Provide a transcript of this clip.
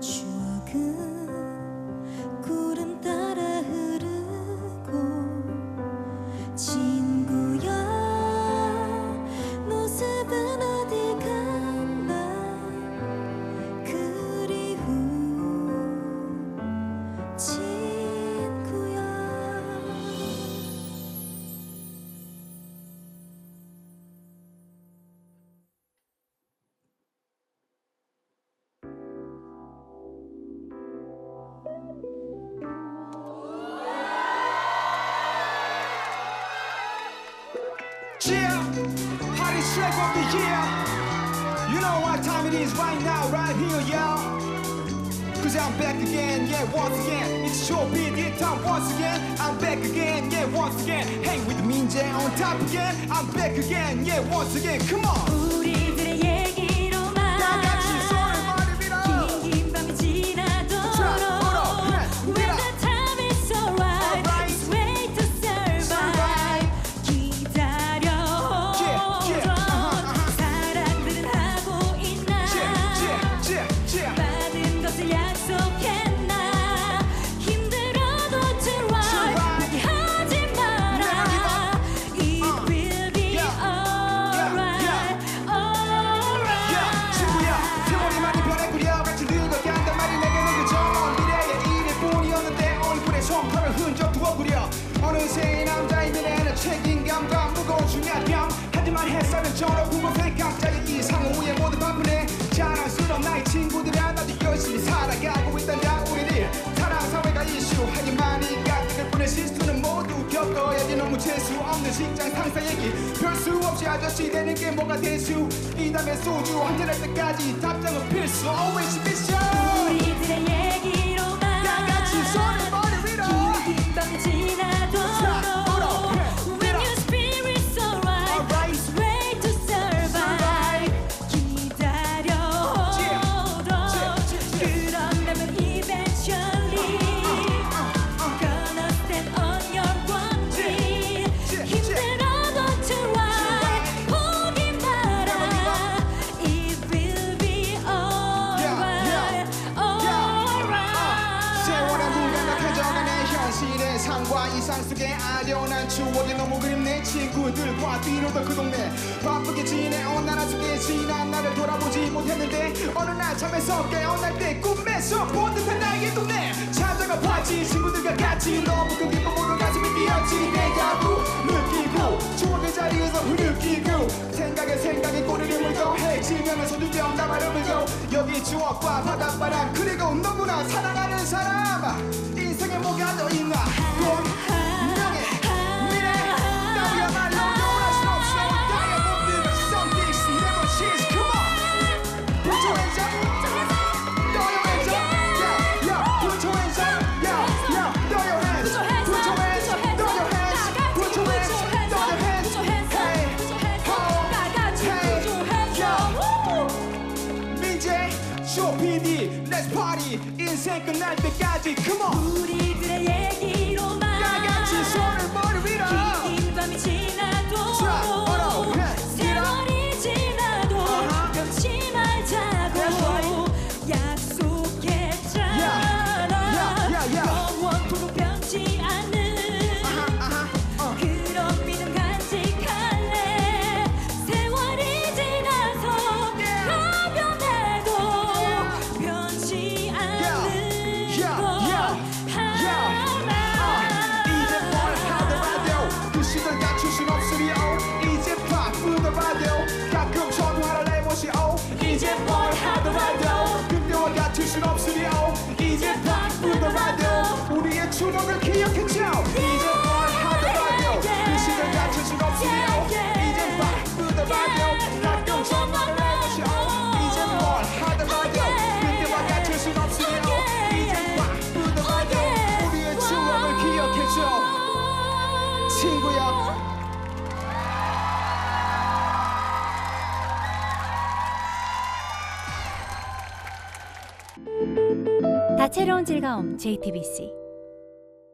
추억은 구름 따라 흐르고 Yeah, hottest track of the year. You know what time it is right now, right here, y'all. Cause I'm back again, yeah, once again. It's your beat, it time once again. I'm back again, yeah, once again. Hang with Minjae on top again. I'm back again, yeah, once again. Come on. 모두 겪어야지 너무 재수 없는 직장 상사 얘기. 별 수 없이 아저씨 되는 게 뭐가 대수? 이 담에 소주 한잔할 때까지 답장은 필수. Always 미션 와 뛰놀던 그 동네 바쁘게 지내온 나라 속에 지난 나를 돌아보지 못했는데 어느 날 잠에서 깨어날 때 꿈에서 본 듯한 나의 동네 찾아가 봤지. 친구들과 같이 너무 그 기쁨으로 가슴이 뛰었지. 내 야구 느끼고 추억의 자리에서 흐느끼고 생각에 생각에 꼬리를 물고 해지면서 눈병 담아를 물고 여기 추억과 바닷바람 그리고 너무나 사랑하는 사람. 아, 인생의 뭐가 더 있나? 뭐? 파티 인생 끝날 때까지. Come on. 우리들의 얘기. 우리의 추억을 기억했죠 다채로운 즐거움 JTBC